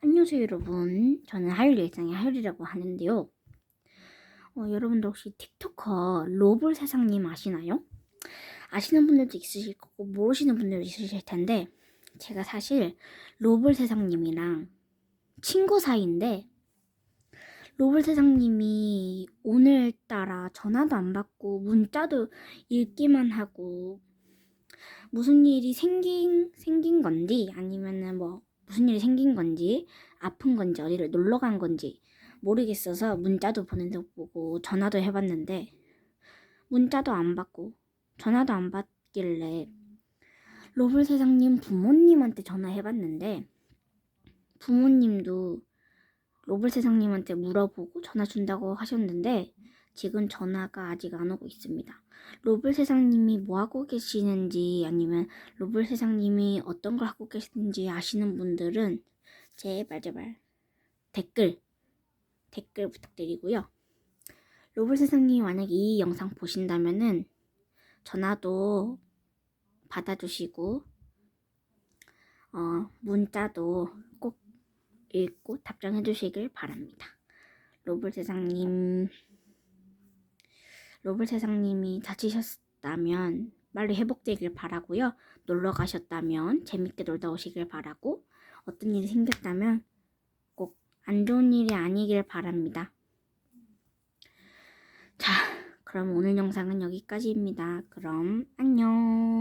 안녕하세요 여러분 저는 하율리 일상의 하율이라고 하는데요 어, 여러분들 혹시 틱토커 로볼 세상님 아시나요? 아시는 분들도 있으실 거고 모르시는 분들도 있으실 텐데 제가 사실 로볼 세상님이랑 친구 사이인데 로볼 세상님이 오늘따라 전화도 안 받고 문자도 읽기만 하고 무슨 일이 생긴 생긴 건지 아니면은 뭐 무슨 일이 생긴 건지 아픈 건지 어디를 놀러 간 건지 모르겠어서 문자도 보내보고 전화도 해봤는데 문자도 안 받고 전화도 안 받길래 로블 세상님 부모님한테 전화해봤는데 부모님도 로블 세상님한테 물어보고 전화 준다고 하셨는데 지금 전화가 아직 안 오고 있습니다. 로블 세상님이 뭐 하고 계시는지 아니면 로블 세상님이 어떤 걸 하고 계시는지 아시는 분들은 제발 제발 댓글 댓글 부탁드리고요. 로블 세상님 만약에 이 영상 보신다면은 전화도 받아주시고 어, 문자도 꼭 읽고 답장해 주시길 바랍니다. 로블 세상님 로블 세상님이 다치셨다면 빨리 회복되길 바라고요. 놀러 가셨다면 재밌게 놀다 오시길 바라고 어떤 일이 생겼다면 꼭 안 좋은 일이 아니길 바랍니다. 자, 그럼 오늘 영상은 여기까지입니다. 그럼 안녕.